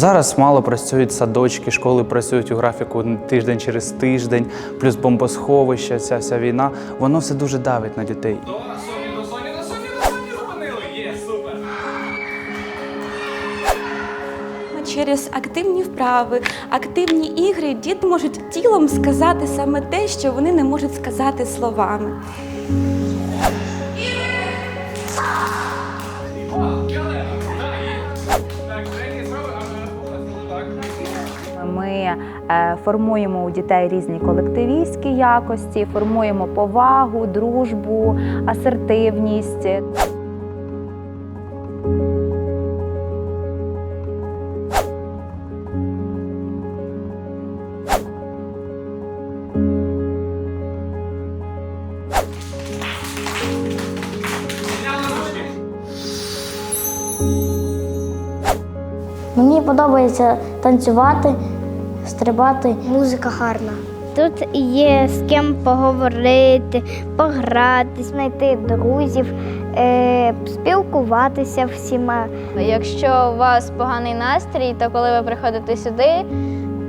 Зараз мало працюють садочки, школи працюють у графіку тиждень через тиждень, плюс бомбосховище, ця вся війна. Воно все дуже давить на дітей. До Соні, до Соні, до Соні, до Соні зупинили. Є, супер. Через активні вправи, активні ігри діти можуть тілом сказати саме те, що вони не можуть сказати словами. Формуємо у дітей різні колективістські якості, формуємо повагу, дружбу, асертивність. Мені подобається танцювати, стрибати. Музика гарна. Тут є з ким поговорити, пограти, знайти друзів, е, спілкуватися всіма. Якщо у вас поганий настрій, то коли ви приходите сюди,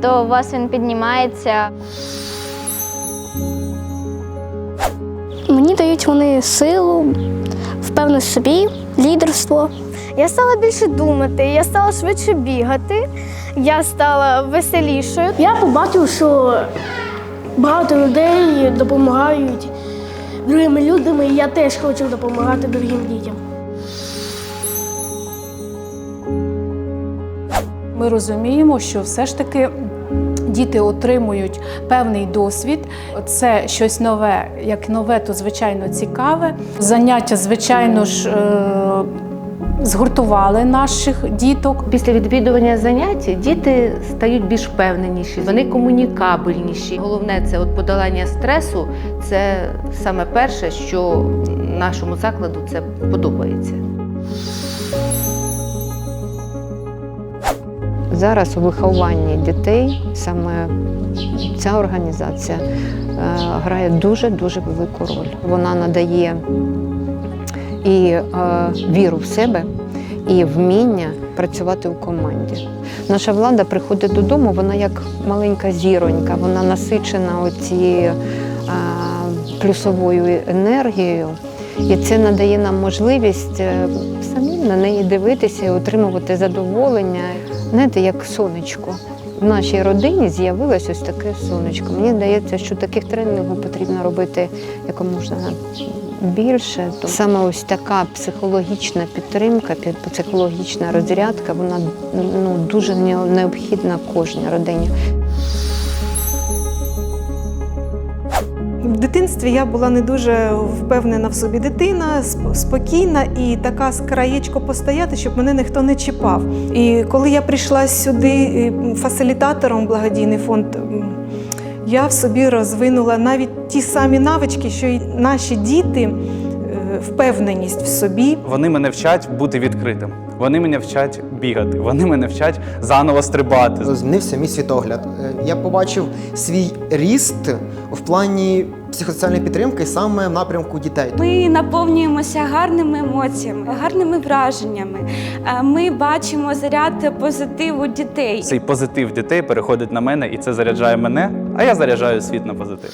то у вас він піднімається. Мені дають вони силу, впевненість в собі, лідерство. Я стала більше думати, я стала швидше бігати, я стала веселішою. Я побачив, що багато людей допомагають другим людям, і я теж хочу допомагати другим дітям. Ми розуміємо, що все ж таки діти отримують певний досвід. Це щось нове. Як нове, то звичайно цікаве. Заняття, звичайно ж. е, Згуртували наших діток. Після відвідування занять діти стають більш впевненіші, вони комунікабельніші. Головне це от подолання стресу. Це саме перше, що нашому закладу це подобається. Зараз у вихованні дітей саме ця організація е, грає дуже-дуже велику роль. Вона надає і е, віру в себе, і вміння працювати у команді. Наша влада приходить додому, вона як маленька зіронька, вона насичена оці, е, плюсовою енергією. І це надає нам можливість е, самим на неї дивитися і отримувати задоволення. Знаєте, як сонечко. В нашій родині з'явилось ось таке сонечко. Мені здається, що таких тренінгів потрібно робити якомога більше. То Саме ось така психологічна підтримка, пі- психологічна розрядка, вона ну, дуже необхідна кожній родині. В дитинстві я була не дуже впевнена в собі дитина, спокійна і така з краєчко постояти, щоб мене ніхто не чіпав. І коли я прийшла сюди фасилітатором благодійний фонд, я в собі розвинула навіть ті самі навички, що й наші діти, е, впевненість в собі. Вони мене вчать бути відкритим. Вони мене вчать бігати. Вони мене вчать заново стрибати. Змінився мій світогляд. Е, Я побачив свій ріст в плані психосоціальної підтримки саме в напрямку дітей. Ми наповнюємося гарними емоціями, гарними враженнями. Е, Ми бачимо заряд позитиву дітей. Цей позитив дітей переходить на мене, і це заряджає мене, а я заряджаю світ на позитив.